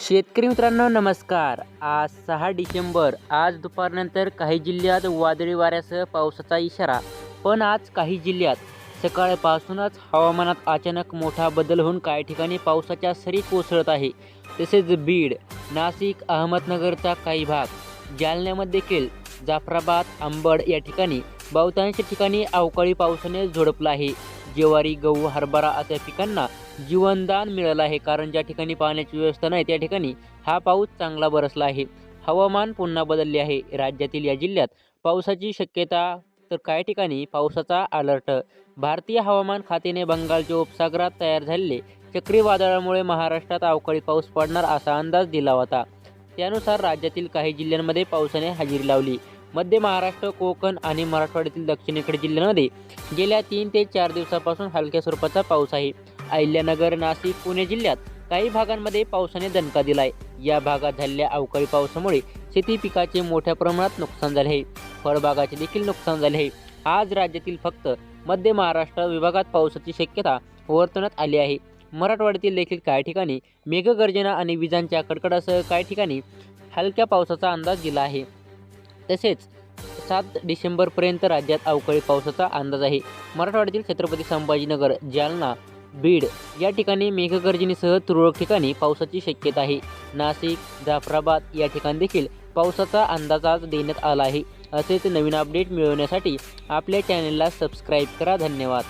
शेतकरी मित्रांनो नमस्कार. आज सहा डिसेंबर. आज दुपारनंतर काही जिल्ह्यात वादळी वाऱ्यासह पावसाचा इशारा. पण आज काही जिल्ह्यात सकाळपासूनच हवामानात अचानक मोठा बदल होऊन काही ठिकाणी पावसाच्या सरी कोसळत आहे. तसेच बीड नाशिक अहमदनगरचा काही भाग जालन्यामध्ये देखील जाफराबाद आंबड या ठिकाणी बहुतांश ठिकाणी अवकाळी पावसाने झोडपला आहे. ज्वारी गहू हरभरा अशा पिकांना जीवनदान मिळालं आहे. कारण ज्या ठिकाणी पाण्याची व्यवस्था नाही त्या ठिकाणी हा पाऊस चांगला बरसला आहे. हवामान पुन्हा बदलले आहे. राज्यातील या जिल्ह्यात पावसाची शक्यता तर काही ठिकाणी पावसाचा अलर्ट. भारतीय हवामान खात्याने बंगालच्या उपसागरात तयार झालेले चक्रीवादळामुळे महाराष्ट्रात अवकाळी पाऊस पडणार असा अंदाज दिला होता. त्यानुसार राज्यातील काही जिल्ह्यांमध्ये पावसाने हजेरी लावली. मध्य महाराष्ट्र कोकण आणि मराठवाड्यातील दक्षिणेकडे जिल्ह्यांमध्ये गेल्या तीन ते चार दिवसापासून हलक्या स्वरूपाचा पाऊस आहे. अहिल्यानगर नाशिक पुणे जिल्ह्यात काही भागांमध्ये पावसाने दणका दिलाय. या भागात झालेल्या अवकाळी पावसामुळे शेती पिकाचे मोठ्या प्रमाणात नुकसान झाले आहे. फळबागाचे देखील नुकसान झाले आहे. आज राज्यातील फक्त मध्य महाराष्ट्र विभागात पावसाची शक्यता वर्तवण्यात आली आहे. मराठवाड्यातील देखील काही ठिकाणी मेघगर्जना आणि विजांच्या कडकडासह काही ठिकाणी हलक्या पावसाचा अंदाज दिला आहे. तसेच सात डिसेंबरपर्यंत राज्यात अवकाळी पावसाचा अंदाज आहे. मराठवाड्यातील छत्रपती संभाजीनगर जालना बीड या ठिकाणी मेघगर्जनेसह तुरळक ठिकाणी पावसाची शक्यता आहे. नाशिक जाफराबाद या ठिकाणी देखील पावसाचा अंदाज आज देण्यात आला आहे. असेच नवीन अपडेट मिळवण्यासाठी आपल्या चॅनलला सबस्क्राईब करा. धन्यवाद.